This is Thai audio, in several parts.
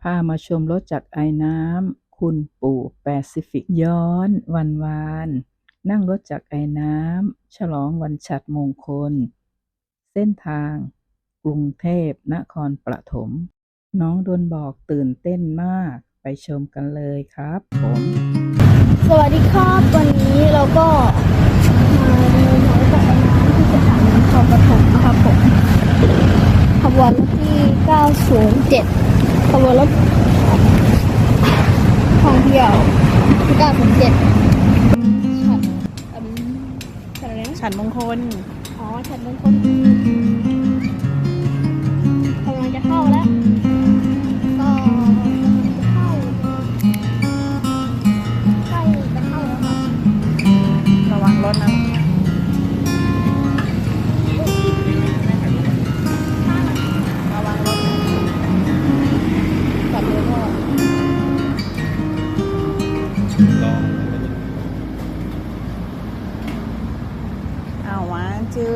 พามาชมรถจักไอ้น้ำ คุณปู่แปซิฟิกย้อนวันวาน นั่งรถจักไอ้น้ำ ฉลองวันฉัตรมงคล เส้นทาง กรุงเทพนครปฐมน้องโดนบอกตื่นเต้นมากไปชมกันเลยครับผมสวัสดีครับวันนี้เราก็มาเดินทางจากไอ้น้ำที่สถานีนครปฐมนะครับผมขบวนรถที่ 907 ขบวนรถท่องเที่ยวที่907ฉันอืมฉันอะไรนะฉันมงคล อ๋อฉันเป็นคน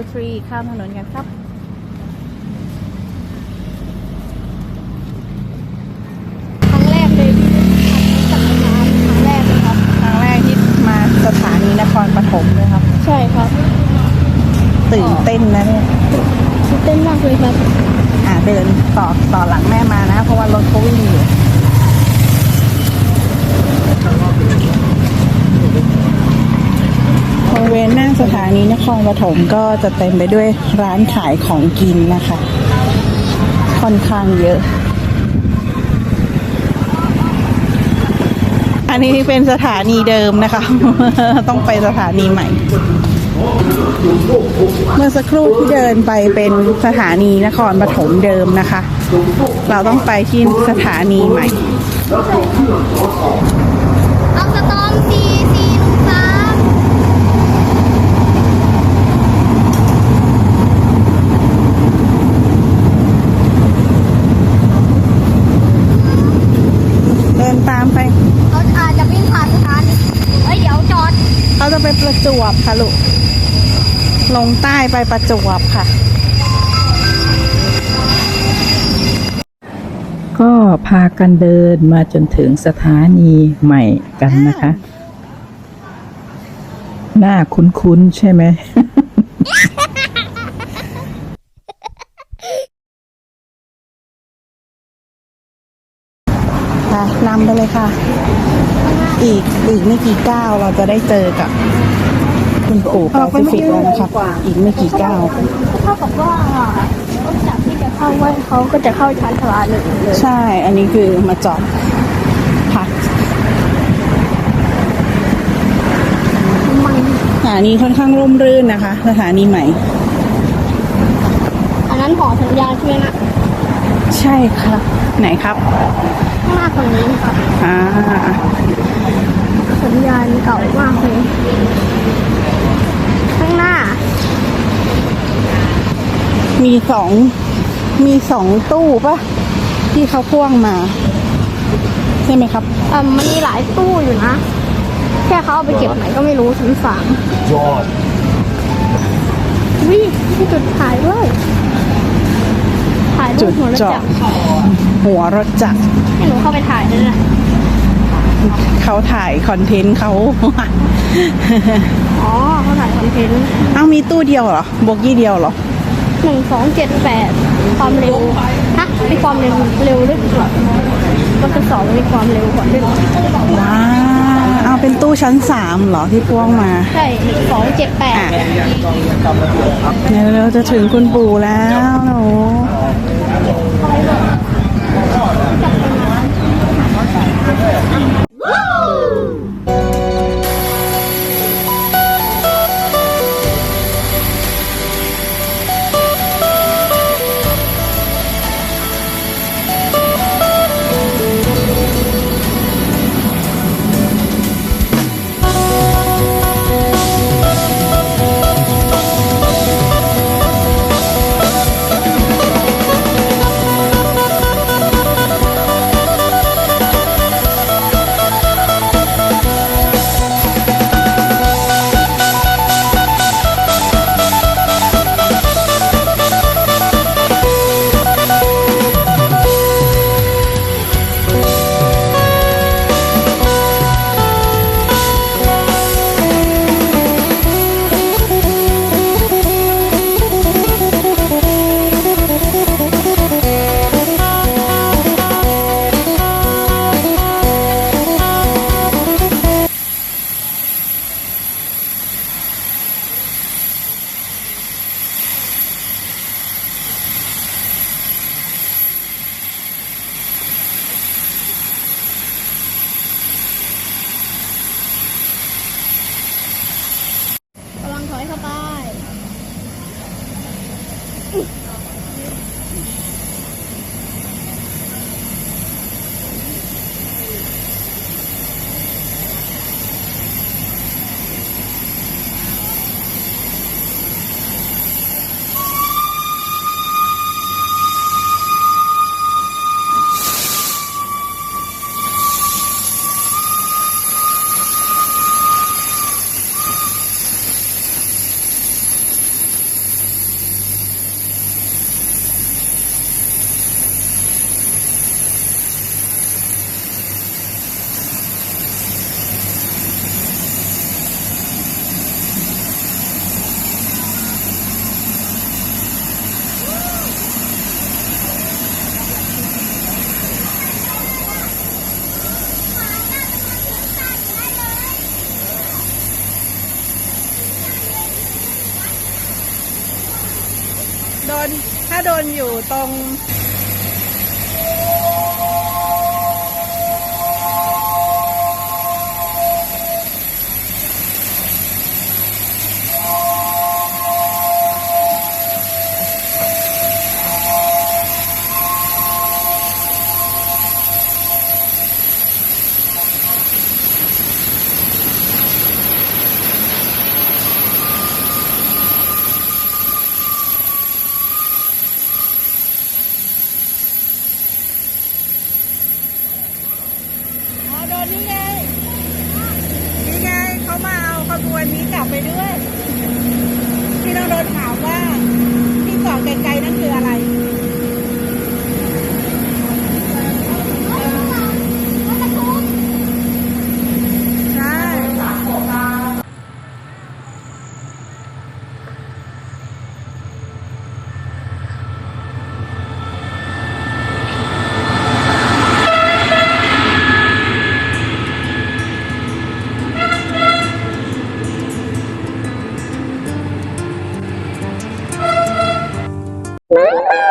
3 ข้ามถนนกันครับครั้งแรกเลยที่ขับจักรยานครั้งแรกเลยครับ ครั้งแรกที่มาสถานีนครปฐมเลยครับ ใช่ครับตื่นเต้นนะเนี่ยตื่นเต้นมากเลยครับ อ่าเดินต่อต่อหลังแม่มานะ เพราะว่ารถเขาวิ่งอยู่ สถานีนครปฐมก็จะเต็มไปด้วยร้านขายของกินนะคะ ค่อนข้างเยอะ อันนี้เป็นสถานีเดิมนะคะ ต้องไปสถานีใหม่ เมื่อสักครู่ที่เดินไปเป็นสถานีนครปฐมเดิมนะคะ เราต้องไปที่สถานีใหม่ เอาสตอมซีซีสาม เดินตามไป เขาอาจจะวิ่งผ่านสถานีเฮ้ยเดี๋ยวจอดเขาจะไปประจวบค่ะลูก ลงใต้ไปประจวบค่ะ ก็พากันเดินมาจนถึงสถานีใหม่กันนะคะ หน้าคุ้นๆใช่ไหมค่ะนำไปเลยค่ะ อีกอีกไม่กี่ก้าวเราจะได้เจอกับคุณปู่แปซิฟิกแล้วนะคะอีกไม่กี่ก้าวเท่ากับว่าต้นจากที่จะเข้าว่าเขาก็จะเข้าชานชาลาหนึ่งเลยใช่ อันนี้คือมาจอดพักมันสถานีค่อนข้างร่มรื่นนะคะ สถานีใหม่ อันนั้นหอสัญญาณใช่ไหมนะใช่ครับ ไหนครับข้างหน้าฝั่งนี้ครับอ่า สัญญาณเก่ามากเลยข้างหน้า มีสอง มีสองตู้ปะที่เขาพ่วงมา ใช่ไหมครับเอ่อมันมีหลายตู้อยู่นะ แค่เขาเอาไปเก็บไหนก็ไม่รู้ชั้นสามยอดวิมีจุดถ่ายด้วยถ่ายรูจุปดหัวรถจอจัดกรหัวรถจักรให้หนูเข้าไปถ่ายด้วยนะ เขาถ่ายคอนเทนต์เขาอ๋อเขาถ่ายคอนเทนต์เอ้ามีตู้เดียวเหรอโบกี้เดียวเหรอหนึ่งสองเจ็ดแปดความเร็วฮะมีความเร็วเร็วด้วยเหรอมันคือสองมีความเร็วกว่าด้วยเหรอว้าวเอาเป็นตู้ชั้นสามเหรอที่พ่วงมาใช่หนึ่งสองเจ็ดแปดอะเดี๋ยวเราจะถึงคุณปู่แล้วหนู น ถ้าโดนอยู่ตรง estar. Woo!